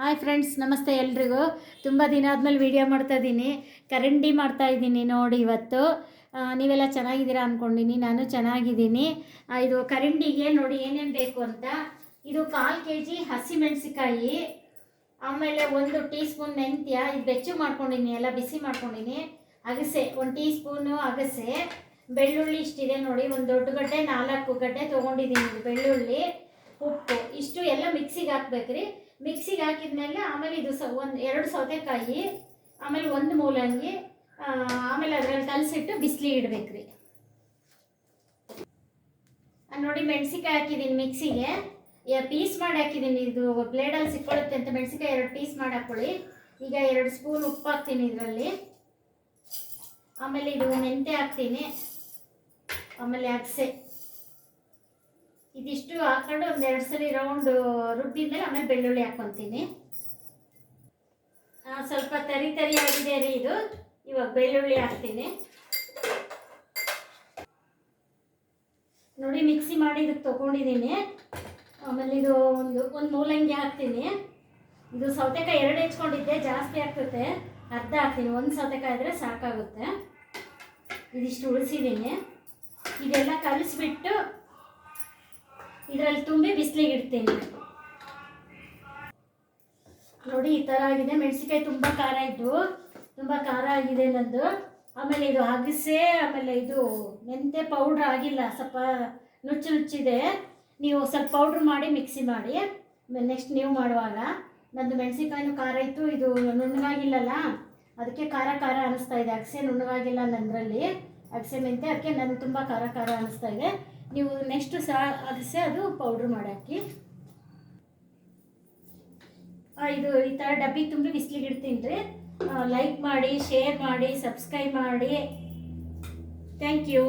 Hi friends ನಮಸ್ತೆ ಎಲ್ರಿಗೂ. ತುಂಬ ದಿನ ಆದಮೇಲೆ ವೀಡಿಯೋ ಮಾಡ್ತಾ ಇದ್ದೀನಿ. ಕರಂಡಿ ಮಾಡ್ತಾ ಇದ್ದೀನಿ ನೋಡಿ ಇವತ್ತು. ನೀವೆಲ್ಲ ಚೆನ್ನಾಗಿದ್ದೀರಾ ಅಂದ್ಕೊಂಡಿನಿ ನಾನು ಚೆನ್ನಾಗಿದ್ದೀನಿ. ಇದು ಕರಂಡಿಗೆ ನೋಡಿ ಏನೇನು ಬೇಕು ಅಂತ. ಇದು ಕಾಲು ಕೆ ಜಿ ಹಸಿಮೆಣಸಿಕಾಯಿ ಆಮೇಲೆ ಒಂದು ಟೀ ಸ್ಪೂನ್ ಮೆಂತ್ಯ, ಇದು ಬೆಚ್ಚು ಮಾಡ್ಕೊಂಡಿನಿ, ಎಲ್ಲ ಬಿಸಿ ಮಾಡ್ಕೊಂಡಿನಿ. ಅಗಸೆ, ಒಂದು ಟೀ ಸ್ಪೂನು ಅಗಸೆ. ಬೆಳ್ಳುಳ್ಳಿ ಇಷ್ಟಿದೆ ನೋಡಿ, ಒಂದು ದೊಡ್ಡ ಗಡ್ಡೆ, ನಾಲ್ಕು ಗಡ್ಡೆ ತೊಗೊಂಡಿದ್ದೀನಿ ಬೆಳ್ಳುಳ್ಳಿ. ಉಪ್ಪು, ಇಷ್ಟು ಎಲ್ಲ ಮಿಕ್ಸಿಗೆ ಹಾಕ್ಬೇಕ್ರಿ. ಮಿಕ್ಸಿಗೆ ಹಾಕಿದ್ಮೇಲೆ ಆಮೇಲೆ ಇದು ಸ ಒಂದು ಎರಡು ಸೌತೆಕಾಯಿ, ಆಮೇಲೆ ಒಂದು ಮೂಲಂಗಿ ಆಮೇಲೆ ಅದರಲ್ಲಿ ಕಲಸಿಟ್ಟು ಬಿಸಿಲಿ ಇಡಬೇಕ್ರಿ. ನೋಡಿ ಮೆಣಸಿಕಾಯಿ ಹಾಕಿದ್ದೀನಿ ಮಿಕ್ಸಿಗೆ. ಪೀಸ್ ಮಾಡಿ ಹಾಕಿದ್ದೀನಿ ಇದು ಬ್ಲೇಡಲ್ಲಿ ಸಿಕ್ಕೊಳ್ಳುತ್ತೆ ಅಂತ ಮೆಣಸಿಕಾಯಿ ಎರಡು ಪೀಸ್ ಮಾಡಿ ಹಾಕ್ಕೊಳ್ಳಿ. ಈಗ ಎರಡು ಸ್ಪೂನ್ ಉಪ್ಪು ಹಾಕ್ತೀನಿ ಇದರಲ್ಲಿ. ಆಮೇಲೆ ಇದು ಮೆಂತೆ ಹಾಕ್ತೀನಿ. ಆಮೇಲೆ ಅಗಸೆ. ಇದಿಷ್ಟು ಹಾಕೊಂಡು ಒಂದೆರಡು ಸರಿ ರೌಂಡ್ ರುಬ್ಬಿದ್ಮೇಲೆ ಆಮೇಲೆ ಬೆಳ್ಳುಳ್ಳಿ ಹಾಕ್ಕೊತೀನಿ ಸ್ವಲ್ಪ ತರಿ ತರಿ ಆಗಿದೆ ರೀ ಇದು. ಇವಾಗ ಬೆಳ್ಳುಳ್ಳಿ ಹಾಕ್ತೀನಿ. ನೋಡಿ ಮಿಕ್ಸಿ ಮಾಡಿ ಇದಕ್ಕೆ ತೊಗೊಂಡಿದ್ದೀನಿ ಆಮೇಲೆ ಇದು ಒಂದು ಒಂದು ಮೂಲಂಗಿ ಹಾಕ್ತೀನಿ. ಇದು ಸೌತೆಕಾಯಿ ಎರಡು ಹೆಚ್ಕೊಂಡಿದ್ದೆ, ಜಾಸ್ತಿ ಆಗ್ತದೆ. ಅರ್ಧ ಹಾಕ್ತೀನಿ. ಒಂದು ಸೌತೆಕಾಯಿ ಆದರೆ ಸಾಕಾಗುತ್ತೆ. ಇದಿಷ್ಟು ಉಳಿಸಿದ್ದೀನಿ ಇದೆಲ್ಲ ಕಲಿಸ್ಬಿಟ್ಟು ಇದರಲ್ಲಿ ತುಂಬಿ ಬಿಸಿಲಿಗೆ ಇಡ್ತೀನಿ ನೋಡಿ, ಈ ಥರ ಆಗಿದೆ. ಮೆಣಸಿನ್ಕಾಯಿ ತುಂಬ ಖಾರ ಇದ್ದು, ತುಂಬ ಖಾರ ಆಗಿದೆ ನಂದು. ಆಮೇಲೆ ಇದು ಅಗಸೆ, ಆಮೇಲೆ ಇದು ಮೆಂತೆ ಪೌಡ್ರ್ ಆಗಿಲ್ಲ, ಸ್ವಲ್ಪ ನುಚ್ಚು ನುಚ್ಚಿದೆ. ನೀವು ಸ್ವಲ್ಪ ಪೌಡ್ರ್ ಮಾಡಿ ಮಿಕ್ಸಿ ಮಾಡಿ. ನೆಕ್ಸ್ಟ್ ನೀವು ಮಾಡುವಾಗ, ನಂದು ಮೆಣಸಿನ್ಕಾಯಿನೂ ಖಾರ ಇತ್ತು. ಇದು ನುಣ್ಣಗಾಗಿಲ್ಲಲ್ಲ, ಅದಕ್ಕೆ ಖಾರ ಖಾರ ಅನಿಸ್ತಾ ಇದೆ. ಅಗಸೆ ನುಣ್ಣಗಾಗಿಲ್ಲ ನಂದರಲ್ಲಿ. ಅಗಸೆ ಮೆಂತೆ ಅದಕ್ಕೆ ನಂದು ತುಂಬ ಖಾರ ಖಾರ ಅನಿಸ್ತಾ ಇದೆ. ನೀವು ನೆಕ್ಸ್ಟ್ ಸಹ ಅಗಸೆ ಅದು ಪೌಡ್ರ್ ಮಾಡಾಕಿ. ಇದು ಈ ಥರ ಡಬ್ಬಿ ತುಂಬಿ ಬಿಸಿಲಿಗೆ ಇಡ್ತೀನಿ ರೀ. ಲೈಕ್ ಮಾಡಿ ಶೇರ್ ಮಾಡಿ ಸಬ್ಸ್ಕ್ರೈಬ್ ಮಾಡಿ. Thank you